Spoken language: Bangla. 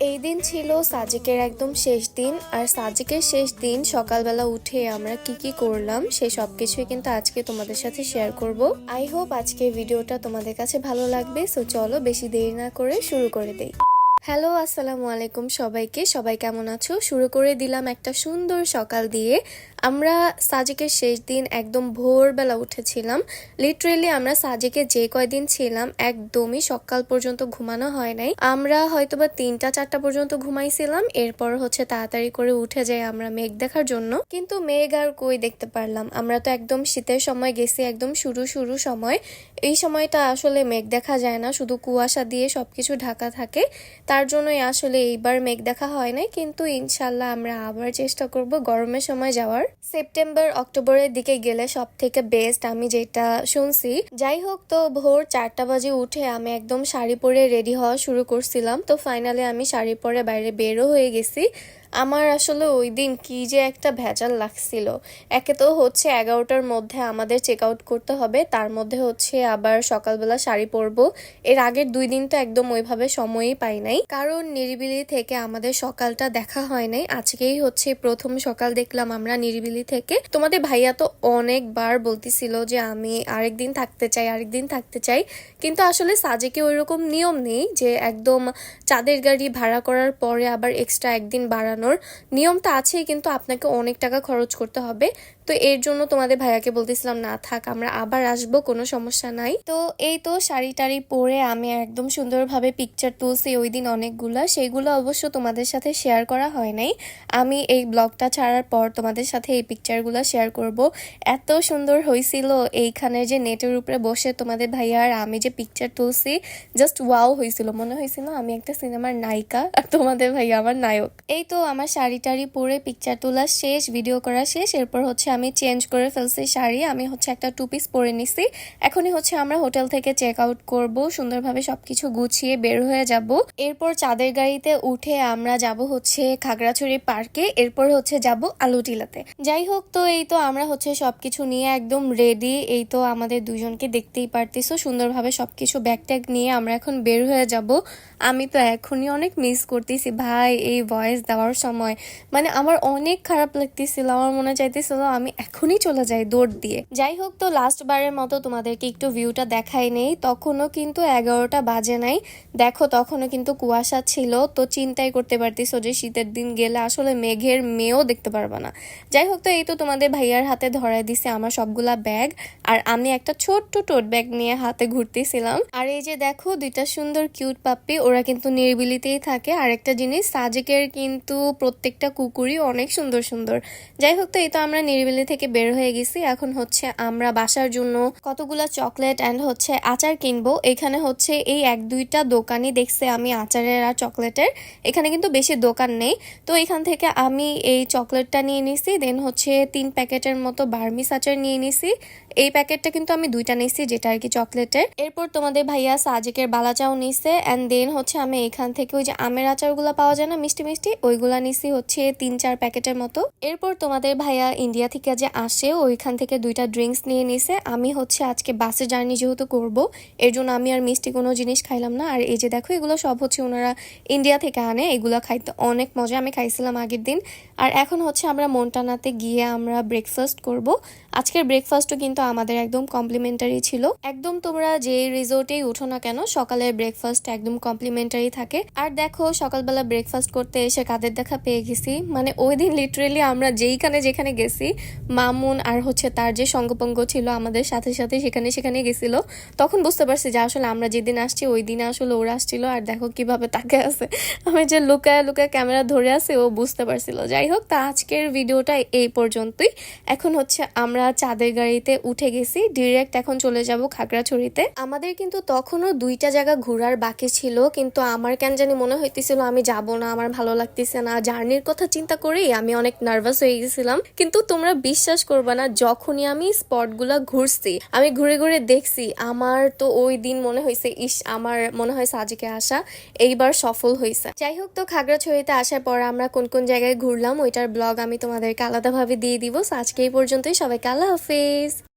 এই দিন ছিল সাজিকের একদম শেষ দিন, আর সাজিকের শেষ দিন সকালবেলা উঠে আমরা কি কি করলাম সে সব কিছুই কিন্তু আজকে তোমাদের সাথে শেয়ার করব। আই হোপ আজকে ভিডিওটা তোমাদের কাছে ভালো লাগবে সো চলো বেশি দেরি না করে শুরু করে দেই। হ্যালো, আসসালামু আলাইকুম সবাইকে। সবাই কেমন আছো? শুরু করে দিলাম একটা সুন্দর সকাল দিয়ে। আমরা সাজিকের শেষ দিন একদম ভোরবেলা উঠেছিলাম। লিটারেলি আমরা সাজিকে যে কয়দিন ছিলাম, একদমই সকাল পর্যন্ত ঘুমানো হয় নাই। আমরা হয়তোবা তিনটা, চারটা পর্যন্ত ঘুমাইছিলাম। এরপর হচ্ছে তাড়াতাড়ি করে উঠে যাই আমরা মেঘ দেখার জন্য। কিন্তু মেঘ আর কই দেখতে পারলাম? আমরা তো একদম শীতের সময় গেছি, একদম শুরু শুরু সময়। এই সময়টা আসলে মেঘ দেখা যায় না। শুধু কুয়াশা দিয়ে সবকিছু ঢাকা থাকে। তার জন্যই আসলে এইবার মেঘ দেখা হয় নাই, কিন্তু ইনশাল্লাহ আমরা আবার চেষ্টা করব গরমের সময় যাওয়ার। সেপ্টেম্বর, অক্টোবরের দিকে গেলে সব থেকে বেস্ট আমি যেটা শুনছি। যাই হোক তো, ভোর চারটা বাজে উঠে আমি একদম শাড়ি পরে রেডি হওয়া শুরু করছিলাম। তো ফাইনালে আমি শাড়ি পরে বাইরে বেরো হয়ে গেছি। আমার আসলে ওই দিন কি যে একটা ভেজাল লাগছিল। একে তো হচ্ছে এগারোটার মধ্যে আমাদের চেক আউট করতে হবে, তার মধ্যে হচ্ছে আবার সকালবেলা শাড়ি পরবো। এর আগের দুই দিন তো একদম ওইভাবে সময়ই পাই নাই। কারণ নিরিবিলি থেকে আমাদের সকালটা দেখা হয় নাই। আজকেই হচ্ছে প্রথম সকাল দেখলাম আমরা নিরিবিলি থেকে। তোমাদের ভাইয়া তো অনেকবার বলতেছিল যে আমি আরেকদিন থাকতে চাই, আরেকদিন থাকতে চাই। কিন্তু আসলে সাজেকে ওই রকম নিয়ম নেই যে একদম চাঁদের গাড়ি ভাড়া করার পরে আবার এক্সট্রা একদিন বাড়ানোর তো আছেই কিন্তু আপনাকে অনেক টাকা খরচ করতে হবে। তো এর জন্য তোমাদের ভাইয়াকে বলতেছিলাম, না, থাক, আমরা আবার আসব, কোনো সমস্যা নাই। তো এই তো শাড়ি টাড়ি পরে আমি একদম সুন্দরভাবে পিকচার তুলছি ওই দিন অনেকগুলা। সেইগুলো অবশ্য তোমাদের সাথে শেয়ার করা হয় নাই। আমি এই ব্লগটা ছাড়ার পর তোমাদের সাথে এই পিকচারগুলো শেয়ার করব। এত সুন্দর হয়েছিল এইখানে যে নেটের উপরে বসে তোমাদের ভাইয়া আর আমি যে পিকচার তুলছি জাস্ট ওয়াও হয়েছিল মনে হয়েছিল আমি একটা সিনেমার নায়িকা আর তোমাদের ভাইয়া আমার নায়ক। এই তো আমার শাড়ি টাড়ি পরে পিকচার তোলা শেষ ভিডিও করা শেষ, এরপর হচ্ছে আমি চেঞ্জ করে ফেলছি শাড়ি, আমি হচ্ছে একটা টু পিস পরে নিছি। এখনই হচ্ছে আমরা হোটেল থেকে চেক আউট করব, সুন্দরভাবে সবকিছু গুছিয়ে বের হয়ে যাব। এরপর চাঁদের গাড়িতে উঠে আমরা যাব হচ্ছে খাগড়াছড়ি পার্কে, এরপর হচ্ছে যাব আলুটিলাতে। যাই হোক তো, এই তো আমরা হচ্ছে সবকিছু নিয়ে একদম রেডি এই তো আমাদের দুজনকে দেখতেই পারতেছো, সুন্দরভাবে সবকিছু ব্যাগ ট্যাগ নিয়ে আমরা এখন বের হয়ে যাব। আমি তো এখনই অনেক মিস করতেছি, ভাই, এই ভয়েস দেওয়ার সময়। মানে আমার অনেক খারাপ লাগতেছিল, আমার মনে চাইতেছিল আমি এখনই চলে যাই দৌড় দিয়ে। যাই হোক তো লাস্ট বারের মতো তোমাদেরকে একটু ভিউটা দেখাই নেই। তখনও কিন্তু এগারোটা বাজে নাই। দেখো, তখনও কিন্তু কুয়াশা ছিল। তো চিন্তাই করতে পারতিস যে শীতের দিন গেলে আসলে মেঘের মেয়েও দেখতে পারবে না। যাই হোক তো, এই তো তোমাদের ভাইয়ার হাতে ধরাই দিছে আমার সবগুলা ব্যাগ আর আমি একটা ছোট্ট টোট ব্যাগ নিয়ে হাতে ঘুরতেছিলাম। আর এই যে দেখো, দুইটা সুন্দর কিউট পাপ্পি ওরা কিন্তু নিরিবিলিতেই থাকে। আর একটা জিনিস, সাজেকের কিন্তু প্রত্যেকটা কুকুরই অনেক সুন্দর সুন্দর। যাই হোক তো, এই তো আমরা নিরিবিলি থেকে বের হয়ে গেছি। এখন হচ্ছে আমরা বাসার জন্য কতগুলা চকলেট অ্যান্ড হচ্ছে আচার কিনবো। এখানে হচ্ছে এই এক দুইটা দোকানই দেখছে আমি আচারের আর চকলেটের। এখানে কিন্তু বেশি দোকান নেই। তো এখান থেকে আমি এই চকলেটটা নিয়ে নিছি দেন হচ্ছে তিন প্যাকেটের মতো বার্মিস আচার নিয়ে নিছি। এই প্যাকেটটা কিন্তু আমি দুইটা নিছি, যেটা আর কি চকলেটের। এরপর তোমাদের ভাইয়া সাজেকের বালাচাও নিছে অ্যান্ড দেন হচ্ছে আমি এখান থেকে ওই যে আমের আচারগুলো পাওয়া যায় না, মিষ্টি মিষ্টি, ওইগুলা নিছি হচ্ছে তিন চার প্যাকেটের মতো। এরপর তোমাদের ভাইয়া ইন্ডিয়া থেকে যে আসে, ওইখান থেকে দুইটা ড্রিঙ্কস নিয়ে নিছে। আমি হচ্ছে আজকে বাসে জার্নি যেহেতু করব, এর জন্য আমি আর মিষ্টি কোনো জিনিস খাইলাম না। আর এই যে দেখো, এগুলো সব হচ্ছে ওনারা ইন্ডিয়া থেকে আনে, এগুলো খাইতে অনেক মজা। আমি খাইছিলাম আগের দিন। আর এখন হচ্ছে আমরা মন্টানাতে গিয়ে আমরা ব্রেকফাস্ট করব। আজকের ব্রেকফাস্টও কিন্তু আমাদের একদম কমপ্লিমেন্টারি ছিল। একদম তোমরা যে রিসোর্টেই উঠো না কেন সকালের ব্রেকফাস্ট একদম কমপ্লিমেন্টারি থাকে। আর দেখো, সকালবেলা ব্রেকফাস্ট করতে এসে কাদের দেখা পেয়ে গেছি। মানে ওই দিন লিটারেলি আমরা যেইখানে যেখানে গেছি মামুন আর হচ্ছে তার যে সঙ্গপঙ্গ ছিল আমাদের সাথে সাথে সেখানে সেখানে গেছিল। তখন বুঝতে পারছি যে আসলে আমরা যেদিন আসছি, ওই দিনে আসলে ওরা আসছিল আর দেখো কীভাবে তাকে আছে। আমি যে লুকায় লুকায় ক্যামেরা ধরে আছে, ও বুঝতে পারছিল। যাই হোক, তা আজকের ভিডিওটা এই পর্যন্তই। এখন হচ্ছে আমরা চাঁদের গাড়িতে উঠে গেছি ডিরেক্ট এখন চলে যাব খাগড়াছড়িতে। আমাদের কিন্তু তখনও দুইটা জায়গা ঘোরার বাকি ছিল, কিন্তু আমার কেন জানি মনে হইতেছিল আমি যাব না, আমার ভালো লাগতেছে না। জার্নির কথা চিন্তা করেই আমি অনেক নার্ভাস হয়ে গেছিলাম। কিন্তু তোমরা বিশ্বাস করবা না, যখনই আমি স্পটগুলা ঘুরছি, আমি ঘুরে ঘুরে দেখছি, আমার তো ওই দিন মনে হয়েছে ইস, আমার মনে হয় সাজিকে আসা এইবার সফল হয়েছে যাই হোক তো, খাগড়াছড়িতে আসার পর আমরা কোন কোন জায়গায় ঘুরলাম, ওইটার ব্লগ আমি তোমাদেরকে আলাদাভাবে দিয়ে দিব। আজকে এই পর্যন্তই, সবাইকে আল্লাহ হাফিজ।